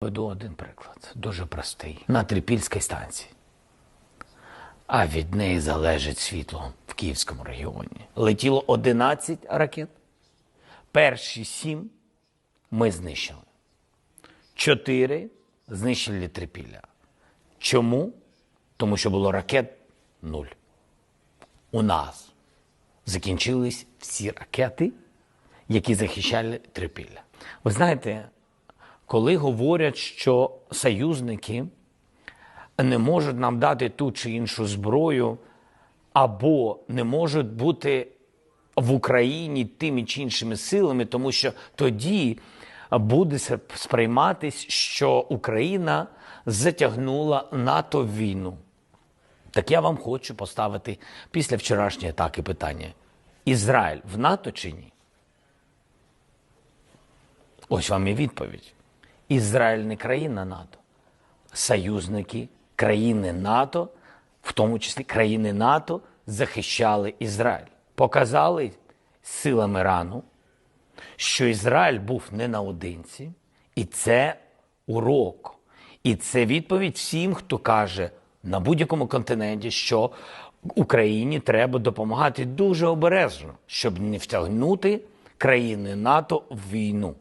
Веду один приклад, дуже простий. На Трипільській станції. А від неї залежить світло в Київському регіоні. Летіло 11 ракет. Перші сім ми знищили. Чотири знищили Трипілля. Чому? Тому що було ракет нуль. У нас закінчились всі ракети, які захищали Трипілля. Ви знаєте, коли говорять, що союзники не можуть нам дати ту чи іншу зброю, або не можуть бути в Україні тими чи іншими силами, тому що тоді буде сприйматись, що Україна затягнула НАТО в війну. Так я вам хочу поставити після вчорашньої атаки питання: Ізраїль в НАТО чи ні? Ось вам і відповідь. Ізраїль не країна НАТО. Союзники країни НАТО, в тому числі країни НАТО, захищали Ізраїль. Показали силами Ірану, що Ізраїль був не наодинці, і це урок. І це відповідь всім, хто каже на будь-якому континенті, що Україні треба допомагати дуже обережно, щоб не втягнути країни НАТО в війну.